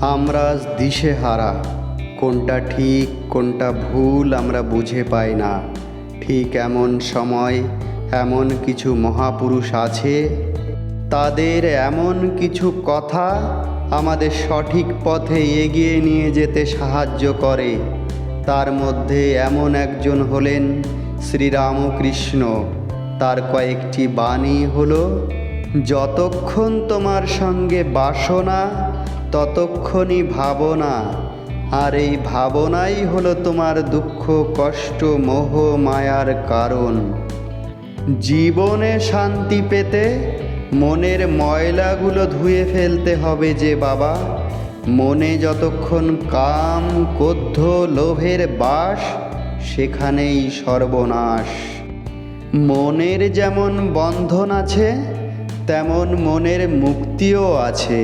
আমরা আজ দিশেহারা কোনটা ঠিক, কোনটা ভুল আমরা বুঝে পাই না। ঠিক এমন সময় এমন কিছু মহাপুরুষ আছে। তাদের এমন কিছু কথা আমাদের সঠিক পথে এগিয়ে নিয়ে যেতে সাহায্য করে। তার মধ্যে এমন একজন হলেন শ্রীরামকৃষ্ণ। তার কয়েকটি বাণী হল, যতক্ষণ তোমার সঙ্গে বাসনা ততক্ষণই ভাবনা, আর এই ভাবনাই হলো তোমার দুঃখ, কষ্ট, মোহ, মায়ার কারণ। জীবনে শান্তি পেতে মনের ময়লাগুলো ধুয়ে ফেলতে হবে যে বাবা। মনে যতক্ষণ কাম, ক্রোধ, লোভের বাস, সেখানেই সর্বনাশ। মনের যেমন বন্ধন আছে, তেমন মনের মুক্তিও আছে।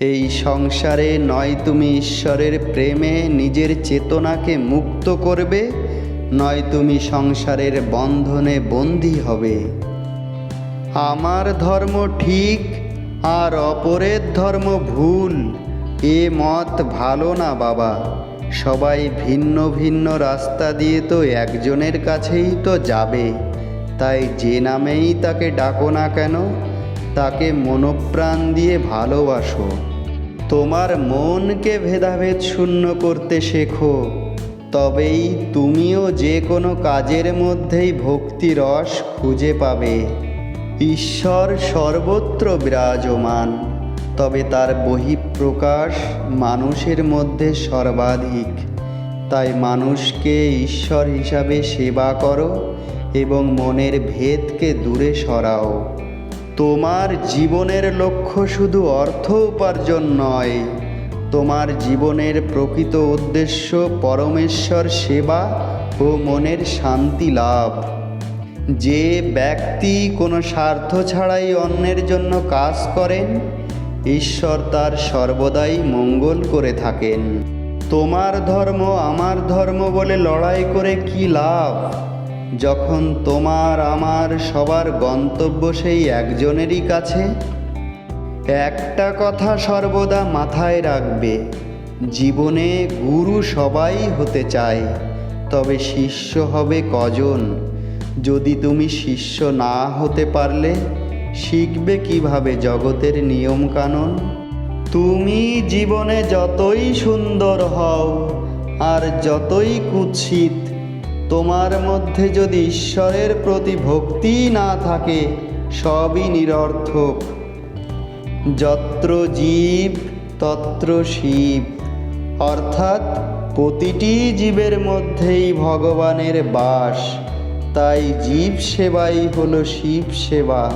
এই সংসারে নয় তুমি ঈশ্বরের প্রেমে, নিজের চেতনাকে মুক্ত করবে, নয় তুমি সংসারের বন্ধনে বন্দী হবে। আমার ধর্ম ঠিক আর অপরের ধর্ম ভুল, এ মত ভালো না বাবা। সবাই ভিন্ন ভিন্ন রাস্তা দিয়ে তো একজনের কাছেই তো যাবে, তাই যে নামেই তাকে ডাকো না কেন তাকে মনোপ্রাণ দিয়ে ভালোবাসো। তোমার মনকে ভেদাভেদ শূন্য করতে শেখো। তবেই তুমিও যে কোনো কাজের মধ্যেই ভক্তি রস খুঁজে পাবে। ঈশ্বর সর্বত্র বিরাজমান, তবে তার বহিঃপ্রকাশ মানুষের মধ্যে সর্বাধিক। তাই মানুষকে ঈশ্বর হিসাবে সেবা করো এবং মনের ভেদকে দূরে সরাও। তোমার জীবনের লক্ষ্য শুধু অর্থ উপার্জন নয়, তোমার জীবনের প্রকৃত উদ্দেশ্য পরমেশ্বর সেবা ও মনের শান্তি লাভ। যে ব্যক্তি কোনো স্বার্থ ছাড়াই অন্যের জন্য কাজ করেন, ঈশ্বর তার সর্বদাই মঙ্গল করে থাকেন। তোমার ধর্ম আমার ধর্ম বলে লড়াই করে কি লাভ? যখন তোমার, আমার, সবার গন্তব্য সেই একজনেরই কাছে, একটা কথা সর্বদা মাথায় রাখবে, জীবনে গুরু সবাই হতে চায়, তবে শিষ্য হবে কজন? যদি তুমি শিষ্য না হতে পারলে, শিখবে কীভাবে জগতের নিয়মকানুন? তুমি জীবনে যতই সুন্দর হও, আর যতই কুৎসিত তোমার মধ্যে যদি ঈশ্বরের প্রতি ভক্তি না থাকে, সবই নিরর্থক। যত্র জীব, তত্র শিব। অর্থাৎ প্রতিটি জীবের মধ্যেই ভগবানের বাস। তাই জীব সেবাই হলো শিব সেবা।